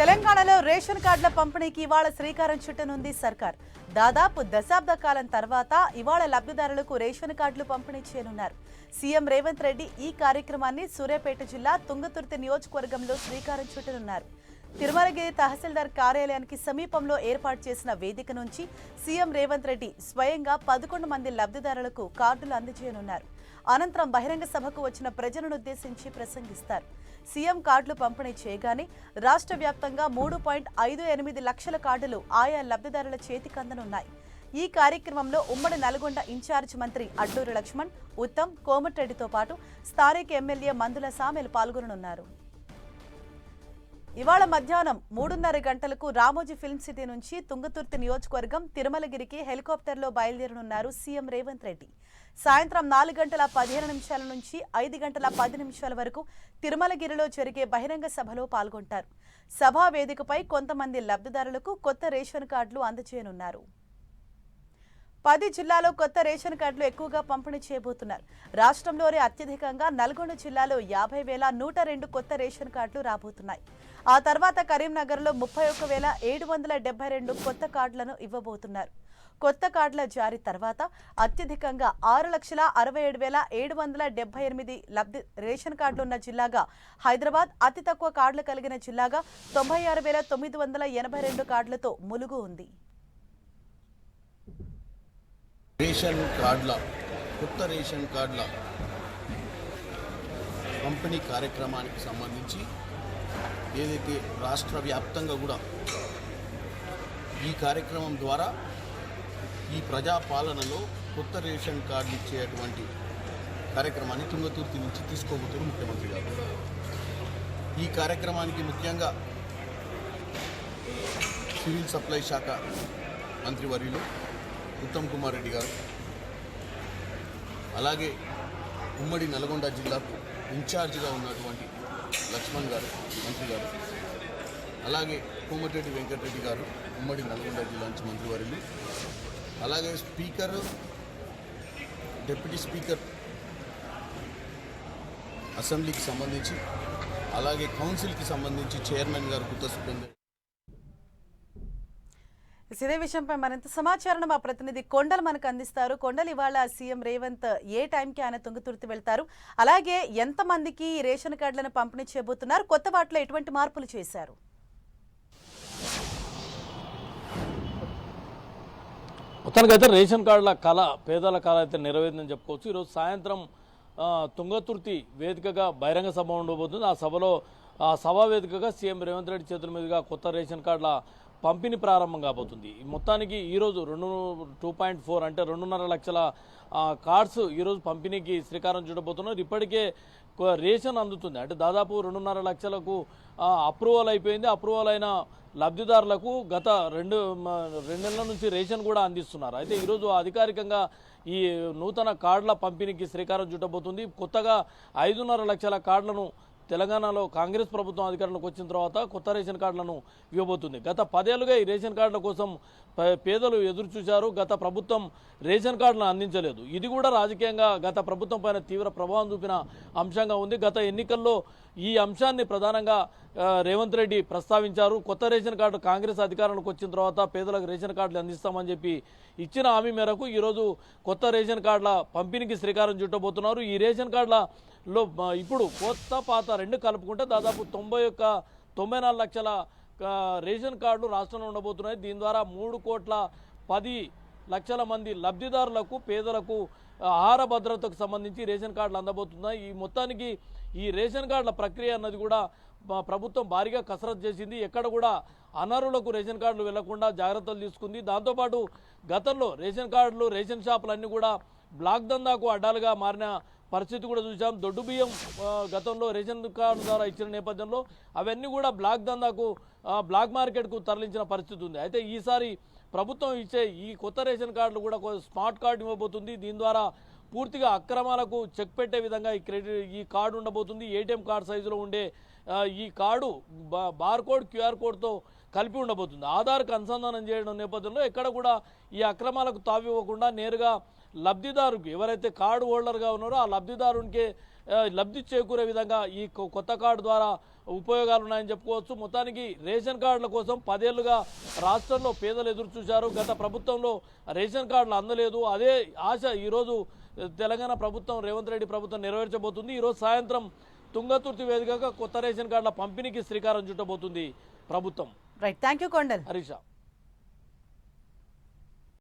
తెలంగాణలో రేషన్ కార్డుల పంపిణీకి ఇవాళ శ్రీకారం చుట్టనుంది సర్కార్. దాదాపు దశాబ్ద కాలం తర్వాత ఇవాళ లబ్ధిదారులకు రేషన్ కార్డులు పంపిణీ చేయనున్నారు. సీఎం రేవంత్ రెడ్డి ఈ కార్యక్రమాన్ని సూర్యాపేట జిల్లా తుంగతుర్తి నియోజకవర్గంలో శ్రీకారం చుట్టనున్నారు. తిరుమలగిరి తహసీల్దార్ కార్యాలయానికి సమీపంలో ఏర్పాటు చేసిన వేదిక నుంచి సీఎం రేవంత్ రెడ్డి స్వయంగా పదకొండు మంది లబ్ధిదారులకు కార్డులు అందజేయనున్నారు. అనంతరం బహిరంగ సభకు వచ్చిన ప్రజలను ఉద్దేశించి ప్రసంగిస్తారు. సీఎం కార్డులు పంపిణీ చేయగానే రాష్ట్ర వ్యాప్తంగా మూడు పాయింట్ ఐదు ఎనిమిది లక్షల కార్డులు ఆయా లబ్ధిదారుల చేతికందనున్నాయి ఈ కార్యక్రమంలో ఉమ్మడి నల్గొండ ఇన్ఛార్జ్ మంత్రి అడ్డూరి లక్ష్మణ్ ఉత్తమ్ కోమటిరెడ్డితో పాటు స్థానిక ఎమ్మెల్యే మందుల సామెలు పాల్గొననున్నారు. ఇవాళ మధ్యాహ్నం మూడున్నర గంటలకు రామోజీ ఫిల్మ్ సిటీ నుంచి తుంగతుర్తి నియోజకవర్గం తిరుమలగిరికి హెలికాప్టర్లో బయలుదేరనున్నారు సీఎం రేవంత్ రెడ్డి. సాయంత్రం నాలుగు గంటల పదిహేను నిమిషాల నుంచి ఐదు గంటల పది నిమిషాల వరకు తిరుమలగిరిలో జరిగే బహిరంగ సభలో పాల్గొంటారు. సభా వేదికపై కొంతమంది లబ్ధిదారులకు కొత్త రేషన్ కార్డులు అందజేయనున్నారు. పది జిల్లాలో కొత్త రేషన్ కార్డులు ఎక్కువగా పంపిణీ చేయబోతున్నారు. రాష్ట్రంలోనే అత్యధికంగా నల్గొండ జిల్లాలో యాభై వేల నూట రెండు కొత్త రేషన్ కార్డులు రాబోతున్నాయి. ఆ తర్వాత కరీంనగర్లో ముప్పై ఒక్క వేల ఏడు వందల డెబ్బై రెండు కొత్త కార్డులను ఇవ్వబోతున్నారు. కొత్త కార్డుల జారీ తర్వాత అత్యధికంగా ఆరు లక్షల అరవై ఏడు వేల ఏడు వందల డెబ్బై ఎనిమిది లబ్ధి రేషన్ కార్డులు ఉన్న జిల్లాగా హైదరాబాద్ అతి తక్కువ కార్డులు కలిగిన జిల్లాగా తొంభై ఆరు వేల తొమ్మిది వందల ఎనభై రెండు కార్డులతో ములుగు ఉంది. రేషన్ కార్డుల కొత్త రేషన్ కార్డుల పంపిణీ కార్యక్రమానికి సంబంధించి ఏదైతే రాష్ట్ర వ్యాప్తంగా కూడా ఈ కార్యక్రమం ద్వారా ఈ ప్రజాపాలనలో కొత్త రేషన్ కార్డులు ఇచ్చేటువంటి కార్యక్రమాన్ని తుంగతుర్తి నుంచి తీసుకోబోతున్నారు ముఖ్యమంత్రి గారు. ఈ కార్యక్రమానికి ముఖ్యంగా సివిల్ సప్లై శాఖ మంత్రివర్యులు ఉత్తమ్ కుమార్ రెడ్డి గారు అలాగే ఉమ్మడి నల్గొండ జిల్లాకు ఇన్ఛార్జిగా ఉన్నటువంటి లక్ష్మణ్ గారు మంత్రి గారు అలాగే కోమటిరెడ్డి వెంకటరెడ్డి గారు ఉమ్మడి నల్గొండ జిల్లా నుంచి మంత్రివర్యులు అలాగే స్పీకర్ డిప్యూటీ స్పీకర్ అసెంబ్లీకి సంబంధించి అలాగే కౌన్సిల్కి సంబంధించి చైర్మన్ గారు కొత్త సుఖేందర్ ఇదే విషయంపై మరింత సమాచారం మా ప్రతినిధి కొండలు మనకు అందిస్తారు. కొండలు ఇవాళ సీఎం రేవంత్ ఏ టైంకి ఆయన తుంగతుర్తి వెళ్తారు? అలాగే ఎంతమందికి ఈ రేషన్ కార్డులను పంపిణీ చేయబోతున్నారు? కొత్త వాటిలో ఎటువంటి మార్పులు చేశారు? మొత్తానికైతే రేషన్ కార్డుల కళ పేదల కళ అయితే నెరవేరిందని చెప్పుకోవచ్చు. ఈరోజు సాయంత్రం తుంగతుర్తి వేదికగా బహిరంగ సభ ఉండబోతుంది. ఆ సభలో ఆ సభా వేదికగా సీఎం రేవంత్ రెడ్డి చేతుల మీదుగా కొత్త రేషన్ కార్డుల పంపిణీ ప్రారంభం కాబోతుంది. ఈ మొత్తానికి ఈరోజు రెండు టూ పాయింట్ ఫోర్ అంటే రెండున్నర లక్షల కార్డ్స్ ఈరోజు పంపిణీకి శ్రీకారం చూడబోతున్నారు ఇప్పటికే రేషన్ అందుతుంది. అంటే దాదాపు రెండున్నర లక్షలకు అప్రూవల్ అయిపోయింది. అప్రూవల్ అయిన లబ్ధిదారులకు గత రెండు రెండు నెలల నుంచి రేషన్ కూడా అందిస్తున్నారు. అయితే ఈరోజు అధికారికంగా ఈ నూతన కార్డుల పంపిణీకి శ్రీకారం చుట్టబోతుంది. కొత్తగా ఐదున్నర లక్షల కార్డులను తెలంగాణలో కాంగ్రెస్ ప్రభుత్వం అధికారంలోకి వచ్చిన తర్వాత కొత్త రేషన్ కార్డులను ఇవ్వబోతుంది. గత పదేళ్ళుగా ఈ రేషన్ కార్డుల కోసం పేదలు ఎదురుచూశారు. గత ప్రభుత్వం రేషన్ కార్డులను అందించలేదు. ఇది కూడా రాజకీయంగా గత ప్రభుత్వం పైన తీవ్ర ప్రభావం చూపిన అంశంగా ఉంది. గత ఎన్నికల్లో ఈ అంశాన్ని ప్రధానంగా రేవంత్ రెడ్డి ప్రస్తావించారు. కొత్త రేషన్ కార్డు కాంగ్రెస్ అధికారంలోకి వచ్చిన తర్వాత పేదలకు రేషన్ కార్డులు అందిస్తామని చెప్పి ఇచ్చిన హామీ మేరకు ఈరోజు కొత్త రేషన్ కార్డుల పంపిణీకి శ్రీకారం చుట్టబోతున్నారు. ఈ రేషన్ కార్డులలో ఇప్పుడు కొత్త పాత రెండు కలుపుకుంటే దాదాపు తొంభై ఒక్క తొంభై నాలుగు లక్షల రేషన్ కార్డులు రాష్ట్రంలో ఉండబోతున్నాయి. దీని ద్వారా మూడు కోట్ల పది లక్షల మంది లబ్ధిదారులకు పేదలకు ఆహార భద్రతకు సంబంధించి రేషన్ కార్డులు అందబోతున్నాయి. ఈ మొత్తానికి ఈ రేషన్ కార్డుల ప్రక్రియ అన్నది కూడా ప్రభుత్వం భారీగా కసరత్తు చేసింది. ఎక్కడ కూడా అనర్హులకు రేషన్ కార్డులు వెళ్ళకుండా జాగ్రత్తలు తీసుకుంది. దాంతోపాటు గతంలో రేషన్ కార్డులు రేషన్ షాపులు అన్నీ కూడా బ్లాక్ దందాకు అడ్డాలుగా మారిన పరిస్థితి కూడా చూసాం. దొడ్డు బియ్యం గతంలో రేషన్ కార్డు ద్వారా ఇచ్చిన నేపథ్యంలో అవన్నీ కూడా బ్లాక్ దందాకు బ్లాక్ మార్కెట్కు తరలించిన పరిస్థితి ఉంది. అయితే ఈసారి ప్రభుత్వం ఇచ్చే ఈ కొత్త రేషన్ కార్డులు కూడా స్మార్ట్ కార్డు ఇవ్వబోతుంది. దీని ద్వారా పూర్తిగా అక్రమాలకు చెక్ పెట్టే విధంగా ఈ క్రెడిట్ ఈ కార్డు ఉండబోతుంది. ఏటీఎం కార్డు సైజులో ఉండే ఈ కార్డు బార్కోడ్ క్యూఆర్ కోడ్తో కలిపి ఉండబోతుంది. ఆధార్కు అనుసంధానం చేయడం నేపథ్యంలో ఎక్కడ కూడా ఈ అక్రమాలకు తావివ్వకుండా నేరుగా లబ్ధిదారుకు ఎవరైతే కార్డు హోల్డర్గా ఉన్నారో ఆ లబ్ధిదారునికి లబ్ధి చేకూరే విధంగా ఈ కొత్త కార్డు ద్వారా ఉపయోగాలు ఉన్నాయని చెప్పుకోవచ్చు. మొత్తానికి రేషన్ కార్డుల కోసం పదేళ్ళుగా రాష్ట్రంలో పేదలు ఎదురు చూశారు. గత ప్రభుత్వంలో రేషన్ కార్డులు అందలేదు. అదే ఆశ ఈరోజు తెలంగాణ ప్రభుత్వం రేవంత్ రెడ్డి ప్రభుత్వం నెరవేర్చబోతుంది. ఈరోజు సాయంత్రం తుంగతుర్తి వేదికగా కొత్త రేషన్ కార్డుల పంపిణీకి శ్రీకారం చుట్టబోతుంది ప్రభుత్వం. Right thank you Kondal Harisha